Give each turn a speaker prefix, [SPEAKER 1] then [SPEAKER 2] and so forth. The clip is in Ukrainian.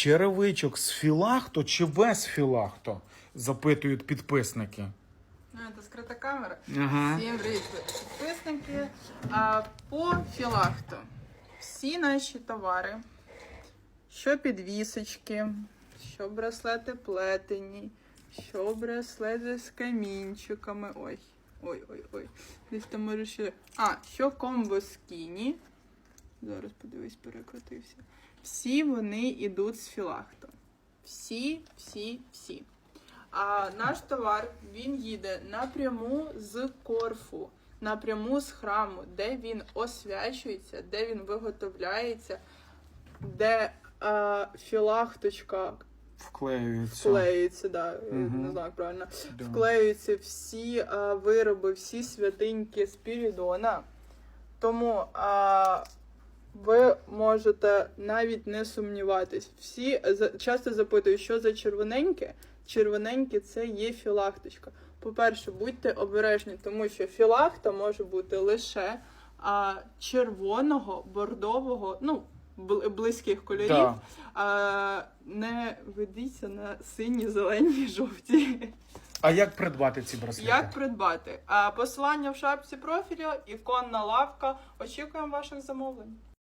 [SPEAKER 1] черевичок з філахто чи без філахто? Запитують підписники.
[SPEAKER 2] Ну, це скрита камера.
[SPEAKER 1] Ага.
[SPEAKER 2] Всім привіт, підписники. А, по філахту всі наші товари, що підвісочки, що браслети плетені, що браслети з камінчиками. Ой, ой, ой, ой. Десь там може ще. А, що комбо скіні. Зараз подивись, перекрутився. Всі вони йдуть з філахту. Всі, всі, всі. А наш товар він їде напряму з Корфу, напряму з храму, де він освячується, де він виготовляється, де е, філахточка
[SPEAKER 1] Вклеюється.
[SPEAKER 2] вклеюється, да,
[SPEAKER 1] Мгм.
[SPEAKER 2] не знаю правильно,
[SPEAKER 1] Да.
[SPEAKER 2] вклеюються всі е, вироби, всі святиньки Спірідона. Тому е, ви можете навіть не сумніватись. Всі часто запитують, що за червоненьке. Червоненьке це є філахточка. По-перше, будьте обережні, тому що філахта може бути лише а, червоного, бордового, ну, близьких кольорів.
[SPEAKER 1] Да.
[SPEAKER 2] А, не ведіться на сині, зелені, жовті.
[SPEAKER 1] А як придбати ці браслети?
[SPEAKER 2] Як придбати? А, посилання в шапці профілю, іконна лавка. Очікуємо ваших замовлень.